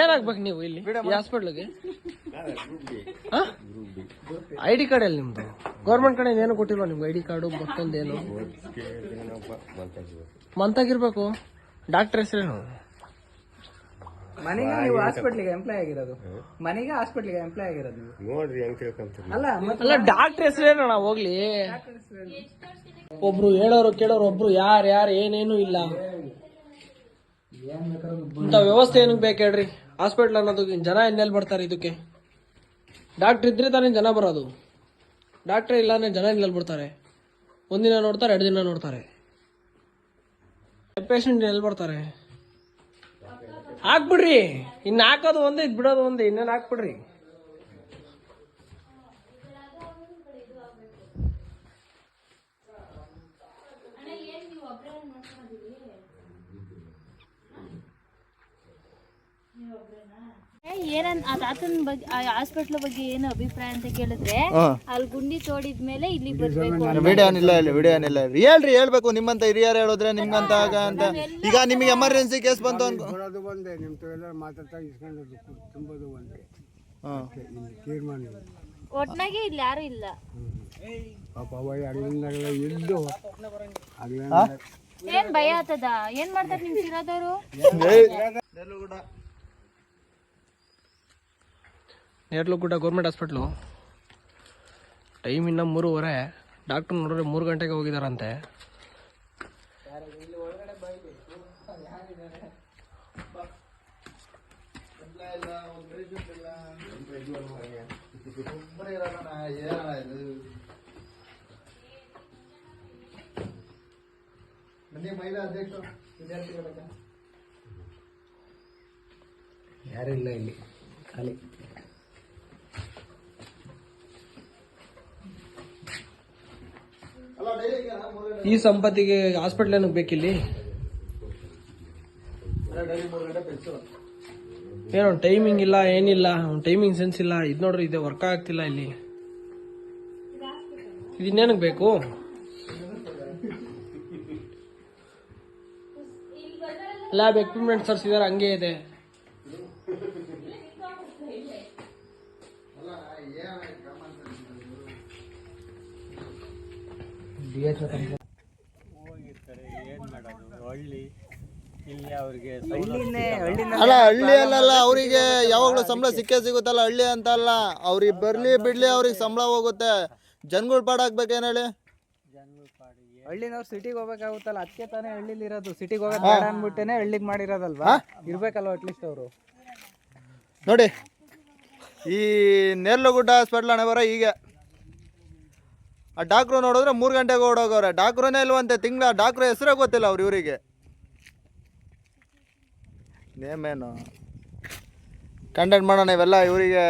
ಏನಾಗ್ಬೇಕು ನೀವು ಇಲ್ಲಿ? ಈ ಹಾಸ್ಪಿಟ್ಲಿಗೆ ಐ ಡಿ ಕಾರ್ಡ್ ಎಲ್ಲಿ ನಿಮ್ದು? ಗೌರ್ಮೆಂಟ್ ಕಡೆ ಏನು ಕೊಟ್ಟಿಲ್ವಾ ನಿಮ್ಗೆ ಐ ಡಿ ಕಾರ್ಡು ಮತ್ತೊಂದೇನು ಮಂತಾಗಿರ್ಬೇಕು. ಡಾಕ್ಟರ್ ಹೆಸರೇನು? ಮನೆಗೆ ನೀವು ಹಾಸ್ಪಿಟ್ಲಿಗೆ ಎಂಪ್ಲಾಯ್ ಆಗಿರೋದು. ಮನೆಗೆ ಹಾಸ್ಪಿಟ್ಲಿಗೆ ಎಂಪ್ಲಾಯ್ ಆಗಿರೋದು ನೀವು. ನೋಡ್ರಿ ಹೆಂಗ್ ತಿಳ್ಕೊಂತೀರಿ. ಅಲ್ಲ ಅಲ್ಲ ಡಾಕ್ಟರ್ ಹೆಸರೇನಣ್ಣ ಹೋಗ್ಲಿ. ಒಬ್ರು ಹೇಳೋರು ಕೇಳೋರು ಒಬ್ರು ಯಾರು ಯಾರು ಏನೇನು ಇಲ್ಲ. ಇಂಥ ವ್ಯವಸ್ಥೆ ಏನಕ್ಕೆ ಬೇಕು ಹೇಳ್ರಿ? ಹಾಸ್ಪಿಟ್ಲ್ ಅನ್ನೋದು ಜನ ಇನ್ನೆಲ್ಲಿ ಬರ್ತಾರೆ ಇದಕ್ಕೆ? ಡಾಕ್ಟರ್ ಇದ್ರೆ ತಾನೇ ಜನ ಬರೋದು. ಡಾಕ್ಟರ್ ಇಲ್ಲ ಅಂದ್ರೆ ಜನ ಇನ್ನೆಲ್ಲಿ ಬರ್ತಾರೆ? ಒಂದಿನ ನೋಡ್ತಾರೆ, ಎರಡು ದಿನ ನೋಡ್ತಾರೆ. ಪೇಷಂಟ್ ಎಲ್ಲಿ ಬರ್ತಾರೆ? ಹಾಕ್ಬಿಡ್ರಿ. ಇನ್ನು ಹಾಕೋದು ಒಂದೇ, ಇದ್ ಬಿಡೋದು ಒಂದೇ, ಇನ್ನೇನು ಹಾಕ್ಬಿಡ್ರಿ. ಏನನ್ ಆ ತಾತನ ಬಗ್ಗೆ ಆ ಹಾಸ್ಪಿಟ್ಲ್ ಬಗ್ಗೆ ಏನು ಅಭಿಪ್ರಾಯ ಅಂತ ಕೇಳಿದ್ರೆ ಅಲ್ಲಿ ಗುಂಡಿ ತೋಡಿದ್ಮೇಲೆ ಇಲ್ಲಿ ಬರ್ಬೇಕು ಅಂತ. ವಿಡಿಯೋ ಏನಿಲ್ಲ ಇಲ್ಲ ವಿಡಿಯೋ ಏನಿಲ್ಲ ಹೇಳ್ರಿ ಹೇಳ್ಬೇಕು ನಿಮ್ಮಂತ ಹಿರಿಯರು ಹೇಳಿದ್ರೆ ನಿಮ್ಗಂತ ಆಗ ಅಂತ. ಈಗ ನಿಮಗೆ ಎಮರ್ಜೆನ್ಸಿ ಕೇಸ್ ಬಂತು ಅನ್ಕೊ ಬರೋದು ಒಂದೇ ನಿಮ್ಮ ಎಲ್ಲ ಮಾತಾಡ್ತಾ ಇಸ್ಕೊಂಡು ತುಂಬೋದು ಒಂದೇ. ಇಲ್ಲಿ ತೀರ್ಮಾನ ಒಟ್ನಾಗೆ ಇಲ್ಲಿ ಯಾರು ಇಲ್ಲ. ಪಾಪ ಅವ ಅಲ್ಲಿಂದಾಗೆಲ್ಲ ಎದ್ದು ಅಲ್ಲಿಂದ ಏನ್ ಭಯ ಆತದ? ಏನ್ ಮಾಡ್ತಾರ ನಿಮ್ ಸಿರೋದವ್ರು ನೇರ್ಲುಗುಡ್ಡ ಗೌರ್ಮೆಂಟ್ ಹಾಸ್ಪಿಟ್ಲು ಟೈಮ್ ಇನ್ನ ಮೂರುವರೆ. ಡಾಕ್ಟರ್ ನೋಡಿದ್ರೆ ಮೂರು ಗಂಟೆಗೆ ಹೋಗಿದಾರಂತೆ. ಯಾರಿಲ್ಲ ಇಲ್ಲಿ ಖಾಲಿ. ಈ ಸಂಪತ್ತಿಗೆ ಹಾಸ್ಪಿಟ್ಲ್ ಏನಕ್ಕೆ ಬೇಕಿಲ್ಲಿ? ಏನೋ ಟೈಮಿಂಗ್ ಇಲ್ಲ, ಏನಿಲ್ಲ ಟೈಮಿಂಗ್ ಸೆನ್ಸ್ ಇಲ್ಲ, ಇದು ನೋಡ್ರಿ ಇದೆ ವರ್ಕ್ ಆಗ್ತಿಲ್ಲ ಇಲ್ಲಿ. ಇದನ್ನೇನಕ್ಕೆ ಬೇಕು? ಲ್ಯಾಬ್ ಎಕ್ವಿಪ್ಮೆಂಟ್ ತರಿಸಿದಾರೆ ಹಂಗೆ ಇದೆ. ಹಳ್ಳಿನೇ ಅವ್ರಿಗೆ ಅಲ್ಲ ಹಳ್ಳಿ ಅಲ್ಲಲ್ಲ ಅವರಿಗೆ ಯಾವಾಗಲೂ ಸಂಬಳ ಸಿಕ್ಕೇ ಸಿಗುತ್ತಲ್ಲ ಹಳ್ಳಿ ಅಂತ ಅಲ್ಲ. ಅವ್ರಿಗೆ ಬರ್ಲಿ ಬಿಡ್ಲಿ ಅವ್ರಿಗೆ ಸಂಬಳ ಹೋಗುತ್ತೆ. ಜನಗಳು ಪಾಡಾಗ್ಬೇಕೇನು ಹೇಳಿ? ಹಳ್ಳಿನವ್ರು ಸಿಟಿಗೆ ಹೋಗ್ಬೇಕಾಗುತ್ತಲ್ಲ ಅದಕ್ಕೆ ತಾನೇ ಹಳ್ಳಿಲಿ ಇರೋದು. ಸಿಟಿಗೆ ಹೋಗೋದು ಬೇಡ ಅನ್ಬಿಟ್ಟೇನೆ ಹಳ್ಳಿಗೆ ಮಾಡಿರೋದಲ್ವಾ? ಇರ್ಬೇಕಲ್ವ ಅಟ್ಲೀಸ್ಟ್ ಅವರು? ನೋಡಿ ಈ ನೇರ್ಲಗುಡ್ಡ ಹಾಸ್ಪಿಟ್ಲ್ ಹಣೆ ಬರೋ ಹೀಗೆ. ಆ ಡಾಕ್ಟ್ರು ನೋಡಿದ್ರೆ ಮೂರು ಗಂಟೆಗೆ ಓಡೋಗವ್ರೆ. ಡಾಕ್ಟ್ರನೇ ಇಲ್ವಂತೆ, ತಿಂಗಳ ಡಾಕ್ಟ್ರ್ ಹೆಸರೇ ಗೊತ್ತಿಲ್ಲ ಅವ್ರು ಇವರಿಗೆ. ನೇಮೇನು ಕಂಟೆಂಟ್ ಮಾಡೋಣ ಇವೆಲ್ಲ ಇವರಿಗೆ.